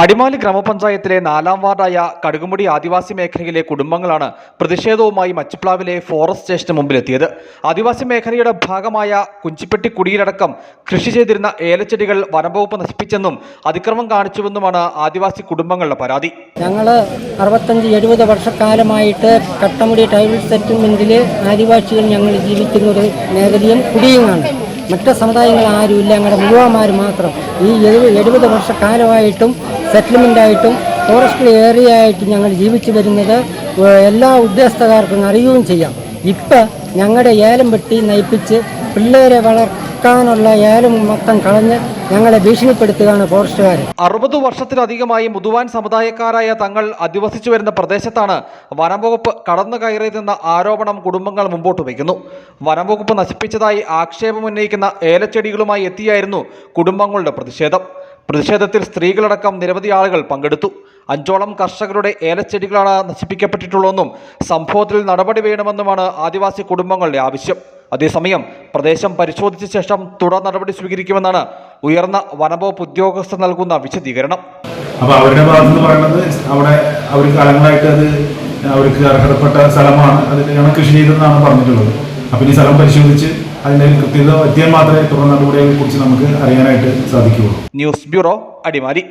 അടിമാലി ഗ്രാമപഞ്ചായത്തിലെ നാലാം വാർഡായ കടുകുമുടി ആദിവാസി മേഖലയിലെ കുടുംബങ്ങളാണ് പ്രതിഷേധവുമായി മച്ചിപ്ലാവിലെ ഫോറസ്റ്റ് സ്റ്റേഷന് മുമ്പിലെത്തിയത്. ആദിവാസി മേഖലയുടെ ഭാഗമായ കുഞ്ചിപ്പെട്ടി കുടിയിലടക്കം കൃഷി ചെയ്തിരുന്ന ഏലച്ചെടികൾ വനംവകുപ്പ് നശിപ്പിച്ചെന്നും അതിക്രമം കാണിച്ചുവെന്നുമാണ് ആദിവാസി കുടുംബങ്ങളുടെ പരാതി. ഞങ്ങൾ അറുപത്തഞ്ച് എഴുപത് വർഷക്കാലമായിട്ട് കട്ടമുടി ടൈബിൾ സെറ്റിൽമെന്റിലെ ആദിവാസികൾ ഞങ്ങൾ ജീവിക്കുന്നത് മേഖലയും കുടിയുമാണ്. മറ്റ് സമുദായങ്ങൾ ആരുമില്ല. ഞങ്ങളുടെ മുഴുവന്മാർ മാത്രം. ഈ എഴുപത് എഴുപത് വർഷക്കാലമായിട്ടും സെറ്റിൽമെന്റായിട്ടും ഫോറസ്റ്റ് ഏരിയ ആയിട്ട് ഞങ്ങൾ ജീവിച്ചു വരുന്നത് എല്ലാ ഉദ്യോഗസ്ഥകാർക്കും അറിയുകയും ചെയ്യാം. ഇപ്പം ഞങ്ങളുടെ ഏലം വെട്ടി നയിപ്പിച്ച് പിള്ളേരെ വളർത്താനുള്ള ഏലം മൊത്തം കളഞ്ഞ് ഞങ്ങളെ ഭീഷണിപ്പെടുത്തുകയാണ് ഫോറസ്റ്റുകാർ അറുപത് വർഷത്തിലധികമായി മുതുവാൻ സമുദായക്കാരായ തങ്ങൾ അധിവസിച്ചു വരുന്ന പ്രദേശത്താണ് വനംവകുപ്പ് കടന്നു കയറിയതെന്ന ആരോപണം കുടുംബങ്ങൾ മുമ്പോട്ട് വയ്ക്കുന്നു. വനംവകുപ്പ് നശിപ്പിച്ചതായി ആക്ഷേപമുന്നയിക്കുന്ന ഏലച്ചെടികളുമായി എത്തിയായിരുന്നു കുടുംബങ്ങളുടെ പ്രതിഷേധം. പ്രതിഷേധത്തിൽ സ്ത്രീകളടക്കം നിരവധി ആളുകൾ പങ്കെടുത്തു. അഞ്ചോളം കർഷകരുടെ ഏലച്ചെടികളാണ് നശിപ്പിക്കപ്പെട്ടിട്ടുള്ളതെന്നും സംഭവത്തിൽ നടപടി വേണമെന്നുമാണ് ആദിവാസി കുടുംബങ്ങളുടെ ആവശ്യം. അതേസമയം പ്രദേശം പരിശോധിച്ച ശേഷം തുടർ നടപടി സ്വീകരിക്കുമെന്നാണ് ഉയർന്ന വനംവകുപ്പ് ഉദ്യോഗസ്ഥർ നൽകുന്ന വിശദീകരണം. അപ്പൊ അവരുടെ ഭാഗത്ത് എന്ന് പറയുന്നത് അവിടെ അവർ കാലങ്ങളായിട്ട് അത് അവർക്ക് അർഹതപ്പെട്ട സ്ഥലമാണ്. അതിലാണ് കൃഷി ചെയ്തതെന്നാണ് പറഞ്ഞിട്ടുള്ളത്. അപ്പൊ ഈ സ്ഥലം പരിശോധിച്ച് അതിന്റെ കൃത്യത എത്തിയാൽ മാത്രമേ തുടർ നടപടികളെ കുറിച്ച് നമുക്ക് അറിയാനായിട്ട് സാധിക്കുകയുള്ളൂ. News bureau Adimali.